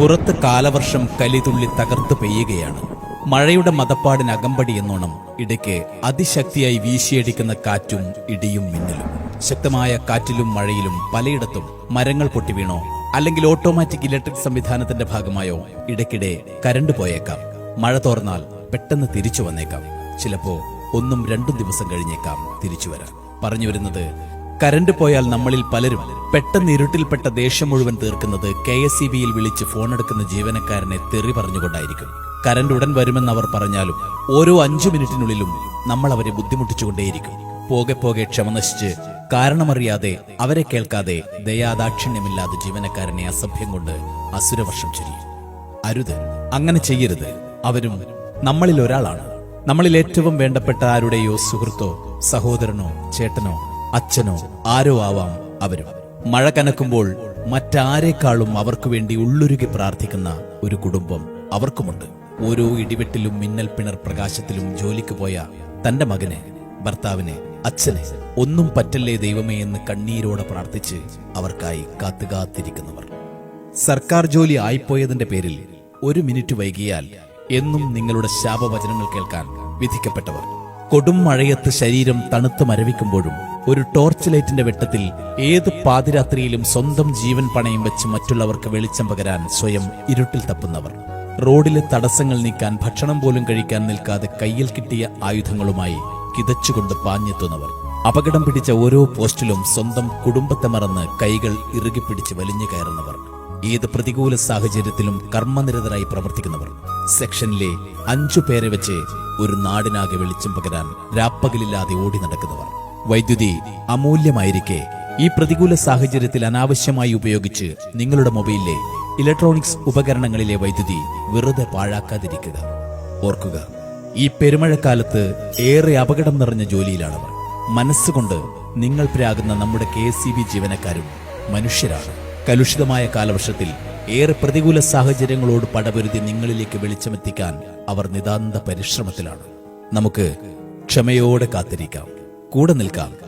പുറത്ത് കാലവർഷം കലിതുള്ളി തകർത്ത് പെയ്യുകയാണ്. മഴയുടെ മതപ്പാടിന് അകമ്പടി എന്നോണം ഇടയ്ക്ക് അതിശക്തിയായി വീശിയടിക്കുന്ന കാറ്റും ഇടിയും മിന്നലും. ശക്തമായ കാറ്റിലും മഴയിലും പലയിടത്തും മരങ്ങൾ പൊട്ടി വീണോ അല്ലെങ്കിൽ ഓട്ടോമാറ്റിക് ഇലക്ട്രിക് സംവിധാനത്തിന്റെ ഭാഗമായോ ഇടയ്ക്കിടെ കരണ്ട് പോയേക്കാം. മഴ തോർന്നാൽ പെട്ടെന്ന് തിരിച്ചു വന്നേക്കാം. ചിലപ്പോ ഒന്നും രണ്ടും ദിവസം കഴിഞ്ഞേക്കാം തിരിച്ചു വരാൻ. പറഞ്ഞു വരുന്നത് കരണ്ട് പോയാൽ നമ്മളിൽ പലരും പെട്ടെന്ന് ഇരുട്ടിൽപ്പെട്ട ദേഷ്യം മുഴുവൻ തീർക്കുന്നത് കെ എസ് സി ബിയിൽ വിളിച്ച് ഫോണെടുക്കുന്ന ജീവനക്കാരനെ തെറി പറഞ്ഞുകൊണ്ടായിരിക്കും. കരണ്ട് ഉടൻ വരുമെന്ന് അവർ പറഞ്ഞാലും ഓരോ അഞ്ചു മിനിറ്റിനുള്ളിലും നമ്മൾ അവരെ ബുദ്ധിമുട്ടിച്ചുകൊണ്ടേയിരിക്കും. പോകെ പോകെ ക്ഷമ നശിച്ച് കാരണമറിയാതെ അവരെ കേൾക്കാതെ ദയാദാക്ഷിണ്യമില്ലാതെ ജീവനക്കാരനെ അസഭ്യം കൊണ്ട് അസുരവർഷം ചൊരിയും അരുത്. അങ്ങനെ ചെയ്യരുത്. അവരും നമ്മളിൽ ഒരാളാണ്. നമ്മളിൽ ഏറ്റവും വേണ്ടപ്പെട്ട ആരുടെയോ സുഹൃത്തോ സഹോദരനോ ചേട്ടനോ അച്ഛനോ ആരോ ആവാം അവരും. മഴ കനക്കുമ്പോൾ മറ്റാരേക്കാളും അവർക്കു വേണ്ടി ഉള്ളുരുകി പ്രാർത്ഥിക്കുന്ന ഒരു കുടുംബം അവർക്കുമുണ്ട്. ഓരോ ഇടിവെട്ടിലും മിന്നൽ പിണർ പ്രകാശത്തിലും ജോലിക്ക് പോയ തന്റെ മകനെ ഭർത്താവിനെ അച്ഛനെ ഒന്നും പറ്റല്ലേ ദൈവമേ എന്ന് കണ്ണീരോടെ പ്രാർത്ഥിച്ച് അവർക്കായി കാത്തുകാത്തിരിക്കുന്നവർ. സർക്കാർ ജോലി ആയിപ്പോയതിന്റെ പേരിൽ ഒരു മിനിറ്റ് വൈകിയാൽ എന്നും നിങ്ങളുടെ ശാപവചനങ്ങൾ കേൾക്കാൻ വിധിക്കപ്പെട്ടവർ. കൊടും മഴയത്ത് ശരീരം തണുത്ത് മരവിക്കുമ്പോഴും ഒരു ടോർച്ച് ലൈറ്റിന്റെ വെട്ടത്തിൽ ഏത് പാതിരാത്രിയിലും സ്വന്തം ജീവൻ പണയം വെച്ച് മറ്റുള്ളവർക്ക് വെളിച്ചം പകരാൻ സ്വയം ഇരുട്ടിൽ തപ്പുന്നവർ. റോഡിലെ തടസ്സങ്ങൾ നീക്കാൻ ഭക്ഷണം പോലും കഴിക്കാൻ നിൽക്കാതെ കയ്യിൽ കിട്ടിയ ആയുധങ്ങളുമായി കിതച്ചുകൊണ്ട് പാഞ്ഞെത്തുന്നവർ. അപകടം പിടിച്ച ഓരോ പോസ്റ്റിലും സ്വന്തം കുടുംബത്തെ മറന്ന് കൈകൾ ഇറുകി പിടിച്ച് വലിഞ്ഞു കയറുന്നവർ. ഏത് പ്രതികൂല സാഹചര്യത്തിലും കർമ്മനിരതരായി പ്രവർത്തിക്കുന്നവർ. സെക്ഷനിലെ അഞ്ചു പേരെ വെച്ച് ഒരു നാടിനാകെ വെളിച്ചം പകരാൻ രാപ്പകലില്ലാതെ ഓടി നടക്കുന്നവർ. വൈദ്യുതി അമൂല്യമായിരിക്കെ. ഈ പ്രതികൂല സാഹചര്യത്തിൽ അനാവശ്യമായി ഉപയോഗിച്ച് നിങ്ങളുടെ മൊബൈലിലെ ഇലക്ട്രോണിക്സ് ഉപകരണങ്ങളിലെ വൈദ്യുതി വെറുതെ പാഴാക്കാതിരിക്കുക. ഓർക്കുക ഈ പെരുമഴക്കാലത്ത് ഏറെ അപകടം നിറഞ്ഞ ജോലിയിലാണവർ. മനസ്സുകൊണ്ട് നിങ്ങൾ പ്രാകുന്ന നമ്മുടെ കെ സി ബി ജീവനക്കാരും മനുഷ്യരാണ്. കലുഷിതമായ കാലവർഷത്തിൽ ഏറെ പ്രതികൂല സാഹചര്യങ്ങളോട് പടപൊരുതി നിങ്ങളിലേക്ക് വെളിച്ചമെത്തിക്കാൻ അവർ നിതാന്ത പരിശ്രമത്തിലാണ്. നമുക്ക് ക്ഷമയോടെ കാത്തിരിക്കാം. കൂടെ നിൽക്കാം.